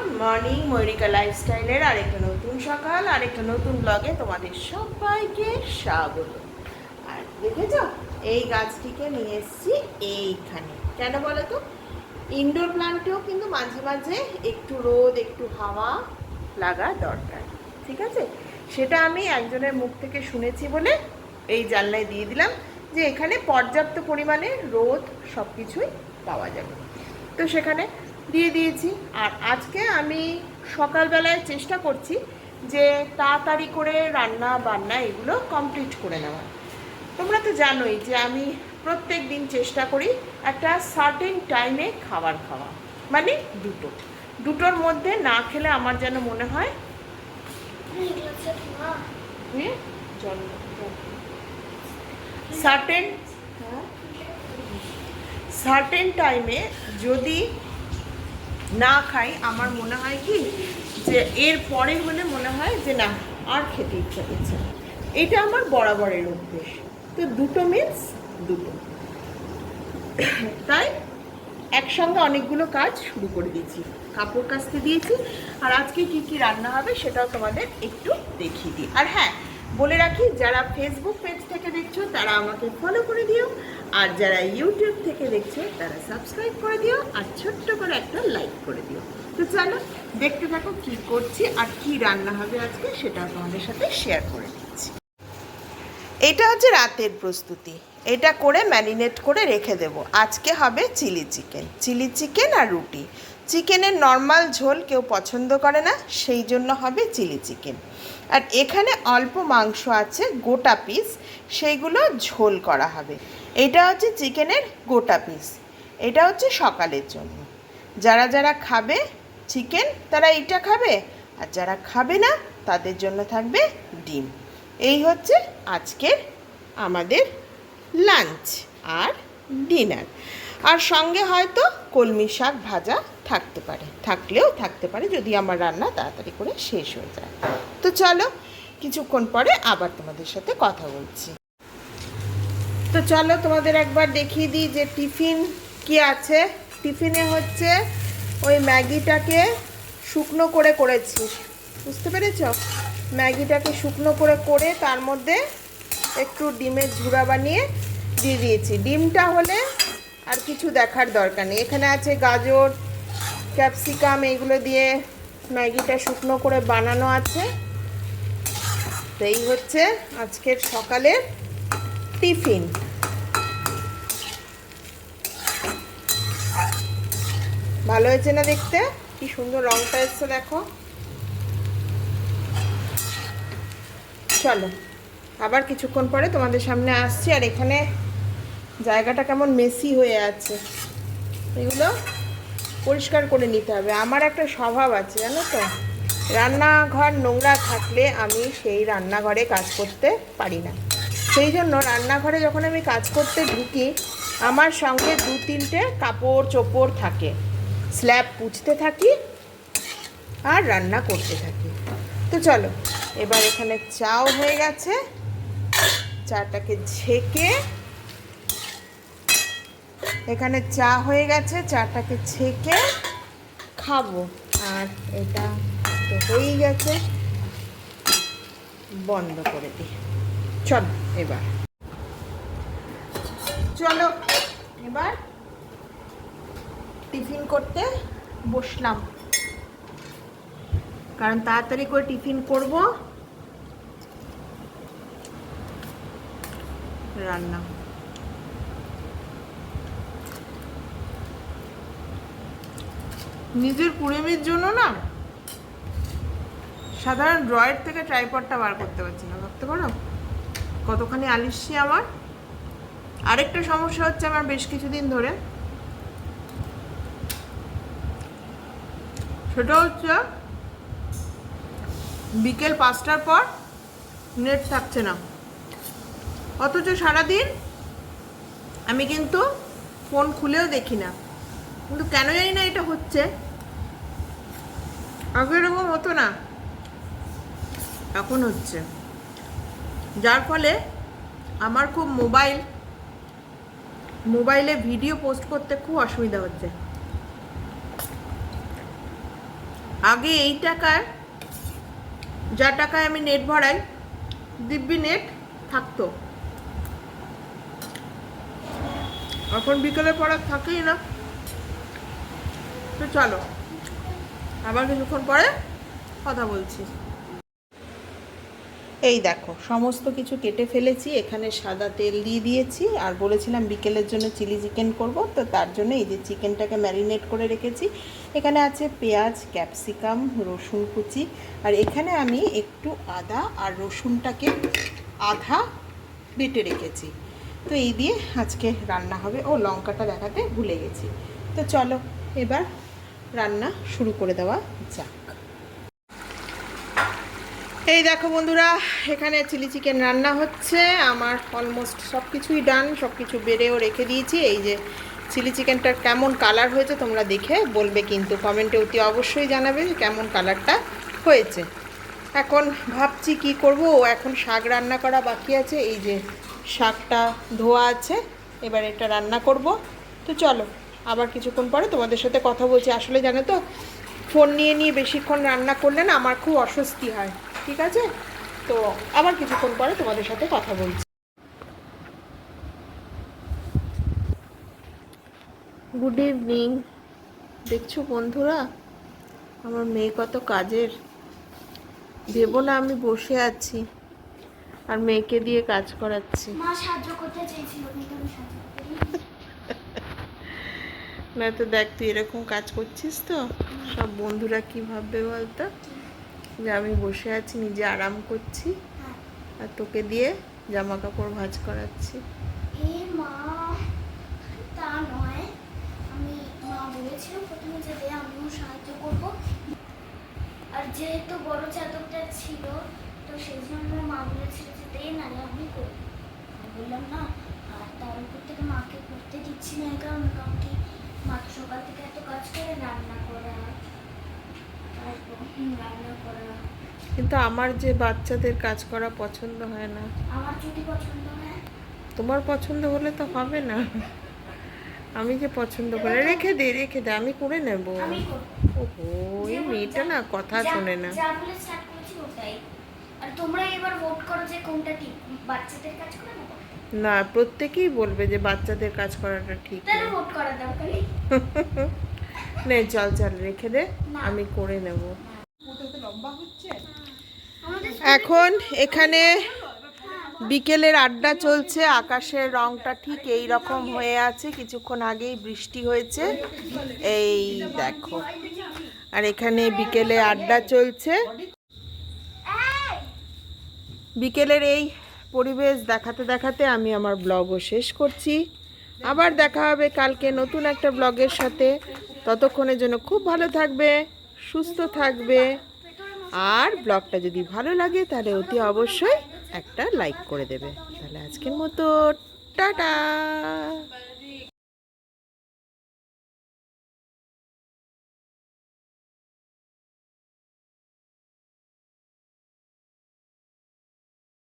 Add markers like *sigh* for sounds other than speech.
Good morning, ময়ূরিকা লাইফস্টাইলের আরেকটা নতুন সকাল, আরেকটা নতুন ব্লগে তোমাদের সবাইকে স্বাগত। আর দেখেছ? এই গাছটিকে নিয়ে এসেছি এইখানে। কেন বলো তো ইনডোর প্লান্টেও কিন্তু মাঝে মাঝে একটু রোদ, একটু হাওয়া লাগা দরকার, ঠিক আছে? সেটা আমি একজনের মুখ থেকে শুনেছি বলে এই জানলায় দিয়ে দিলাম যে এখানে পর্যাপ্ত পরিমাণে রোদ সব কিছুই পাওয়া যাবে। তো সেখানে দিয়ে দিয়েছি। আর আজকে আমি সকালবেলায় চেষ্টা করছি যে তাড়াতাড়ি করে রান্না, বান্না এগুলো কমপ্লিট করে নেওয়া তোমরা তো জানোই যে আমি প্রত্যেক দিন চেষ্টা করি একটা সার্টেন টাইমে খাবার খাওয়া মানে দুটো। দুটোর মধ্যে না খেলে আমার যেন মনে হয় সার্টেন সার্টেন টাইমে যদি না খাই, আমার মনে হয় কি যে এর পরে হলে মনে হয় যে না, আর খেতে ইচ্ছা করছে এটা আমার বরাবরের অভ্যেস। তো দুটো মিন্স দুটো। তাই একসঙ্গে অনেকগুলো কাজ শুরু করে দিয়েছি। কাপড় কাচতে দিয়েছি। আর আজকে কি কি রান্না হবে সেটাও তোমাদের একটু দেখিয়ে দিই। আর হ্যাঁ বলে রাখি, যারা ফেসবুক পেজ থেকে দেখছ, তারা আমাকে ফলো করে দিও। আর যারা ইউটিউব থেকে দেখছ, তারা সাবস্ক্রাইব করে দিও আর ছোট্ট করে একটা লাইক করে দিও। তো চলো, দেখতে থাকো কি করছি আর কি রান্না হবে আজকে, সেটা তোমাদের সাথে শেয়ার করে দিচ্ছি। এটা হচ্ছে রাতের প্রস্তুতি। এটা করে ম্যারিনেট করে রেখে দেব। আজকে হবে চিলি চিকেন চিলি চিকেন আর রুটি। চিকেনের নর্মাল ঝোল কেউ পছন্দ করে না, সেই জন্য হবে চিলি চিকেন। আর এখানে অল্প মাংস আছে, গোটা পিস সেইগুলো ঝোল করা হবে। এটা হচ্ছে চিকেনের গোটা পিস এটা হচ্ছে সকালের জন্য। যারা যারা খাবে চিকেন, তারা এইটা খাবে, আর যারা খাবে না, তাদের জন্য থাকবে ডিম। এই হচ্ছে আজকের আমাদের লাঞ্চ আর ডিনার আর সঙ্গে হয়তো কলমি শাক ভাজা থাকতে পারে, থাকলেও থাকতে পারে যদি আমার রান্না তাড়াতাড়ি করে শেষ হয়ে যায়। তো চলো, কিছুক্ষণ পরে আবার তোমাদের সাথে কথা বলছি। তো চলো তোমাদের একবার দেখিয়ে দিই যে টিফিন কি আছে। টিফিনে হচ্ছে ওই ম্যাগিটাকে শুকনো করে করেছি। বুঝতে পেরেছ? ম্যাগিটাকে শুকনো করে করে তার মধ্যে একটু ডিমের ঝুড়া বানিয়ে দিয়ে দিয়েছি। ডিমটা হলে আর কিছু দেখার দরকার নেই। এখানে আছে গাজর, ক্যাপসিকাম এইগুলো দিয়ে ম্যাগিটা শুকনো করে বানানো আছে। তো এই হচ্ছে আজকের সকালের টিফিন। ভালো হয়েছে না দেখতে? কি সুন্দর রংটা এসছে দেখো। চলো, আবার কিছুক্ষণ পরে তোমাদের সামনে আসছি। আর এখানে জায়গাটা কেমন মেসি হয়ে আছে। এগুলো পরিষ্কার করে নিতে হবে। আমার একটা স্বভাব আছে, জানো তো? রান্নাঘর নোংরা থাকলে আমি সেই রান্নাঘরে কাজ করতে পারি না। সেই জন্য রান্নাঘরে যখন আমি কাজ করতে ঢুকি, আমার সঙ্গে দু তিনটে কাপড় চোপড় থাকে। স্ল্যাব পুছতে থাকি আর রান্না করতে থাকি। তো চলো, এবার এখানে চাও হয়ে গেছে। চাটাকে ঝেঁকে এখানে চা হয়ে গেছে চাটাকে ছেঁকে খাব। আর এটা তো হয়েই গেছে। বন্ধ করে দিই চল এবার। চলো এবার টিফিন করতে বসলাম। কারণ তাড়াতাড়ি করে টিফিন করব। রান্না নিজের কুড়েমির জন্য না সাধারণ ড্রয়ের থেকে ট্রাইপডটা বার করতে পারছি না, ভাবতে পারো? কতখানি আলিস্যি আমার। আরেকটা সমস্যা হচ্ছে আমার বেশ কিছুদিন ধরে সেটা হচ্ছে বিকেল পাঁচটার পর নেট থাকছে না। অথচ সারাদিন আমি কিন্তু ফোন খুলেও দেখি না। কিন্তু কেন জানি না এটা হচ্ছে। আগে এরকম হতো না। এখন হচ্ছে। যার ফলে আমার খুব মোবাইল, মোবাইলে ভিডিও পোস্ট করতে খুব অসুবিধা হচ্ছে। আগে এই টাকায় যা টাকায় আমি নেট ভরাই, দিব্যি নেট থাকতো। এখন বিকেলের পর আর থাকেই না। তো চলো। আবার কিছুক্ষণ পরে কথা বলছি। এই দেখো, সমস্ত কিছু কেটে ফেলেছি, এখানে সাদা তেল দিয়ে দিয়েছি, আর বলেছিলাম বিকেলের জন্য চিলি চিকেন করব, তো তার জন্য এই যে চিকেনটাকে ম্যারিনেট করে রেখেছি। এখানে আছে পেঁয়াজ, ক্যাপসিকাম, রসুন কুচি, আর এখানে আমি একটু আদা আর রসুনটাকে আধা বেটে রেখেছি। তো এই দিয়ে আজকে রান্না হবে। ও, লঙ্কাটা দেখাতে ভুলে গেছি। তো চলো, এবার রান্না শুরু করে দেওয়া যাক। এই দেখো বন্ধুরা, এখানে চিলি চিকেন রান্না হচ্ছে। আমার অলমোস্ট সব কিছুই ডান সব কিছু বেড়েও রেখে দিয়েছি। এই যে চিলি চিকেনটার কেমন কালার হয়েছে তোমরা দেখে বলবে কিন্তু কমেন্টে অতি অবশ্যই জানাবে কেমন কালারটা হয়েছে। এখন ভাবছি কি করব, এখন শাক রান্না করা বাকি আছে। এই যে শাকটা ধোয়া আছে, এবার এটা রান্না করব। তো চলো আবার কিছুক্ষণ পরে তোমাদের সাথে কথা বলছি। আসলে জানো তো ফোন নিয়ে নিয়ে বেশিক্ষণ রান্না করলে না আমার খুব অস্বস্তি হয় ঠিক আছে? তো আবার কিছুক্ষণ পরে তোমাদের সাথে কথা বলছি। গুড ইভিনিং দেখছ বন্ধুরা আমার মেয়ে কত কাজের। ভেবো না আমি বসে আছি আর মেয়েকে দিয়ে কাজ করাচ্ছি মা সাহায্য করতে চেয়েছিল কিন্তু আমি সাহায্য করিনি। না তো দেখ, তুই এরকম কাজ করছিস তো? সব বন্ধুরা কি ভাববে বলতো? যে আমি বসে আছি, নিজে আরাম করছি। আর তোকে দিয়ে জামা কাপড় ভাঁজ করাচ্ছি। আর যেহেতু বড় চাদরটা ছিল, তো সেই জন্য মা বলেছিল যে দে, নাহলে আমি করব। বললাম, না, আর তার উপর থেকে মাকে করতে দিচ্ছি না কারণে কারণ কি মা তো সকাল থেকে এত কাজ করে রান্না করা রান্না করা। কিন্তু আমার যে বাচ্চাদের কাজ করা পছন্দ হয় না। আমার যদি পছন্দ হয়? তোমার পছন্দ হলে তো হবে না। আমি যে পছন্দ করে রেখে দে রেখে দে আমি করে নেব। ওহো এই মেয়েটা না কথা শোনে না। যা বলে স্টার্ট করেছি ওটাই। আর তোমরা এবার ভোট করো যে কোনটা ঠিক। বাচ্চাদের কাজ করে না না প্রত্যেকেই বলবে যে বাচ্চাদের কাজ করাটা ঠিক নেই। *laughs* নে চল চল রেখে দে আমি করে নেব। এখন এখানে বিকেলের আড্ডা চলছে আকাশের রংটা ঠিক এই রকম হয়ে আছে কিছুক্ষণ আগেই বৃষ্টি হয়েছে। এই দেখো আর এখানে বিকেলে আড্ডা চলছে। বিকেলের এই পরিবেশ দেখাতে দেখাতে আমি আমার ব্লগও শেষ করছি। আবার দেখা হবে কালকে নতুন একটা ব্লগের সাথে। ততক্ষণের জন্য খুব ভালো থাকবে, সুস্থ থাকবে। আর ব্লগটা যদি ভালো লাগে তাহলে অতি অবশ্যই একটা লাইক করে দেবে। তাহলে আজকের মতো, টাটা।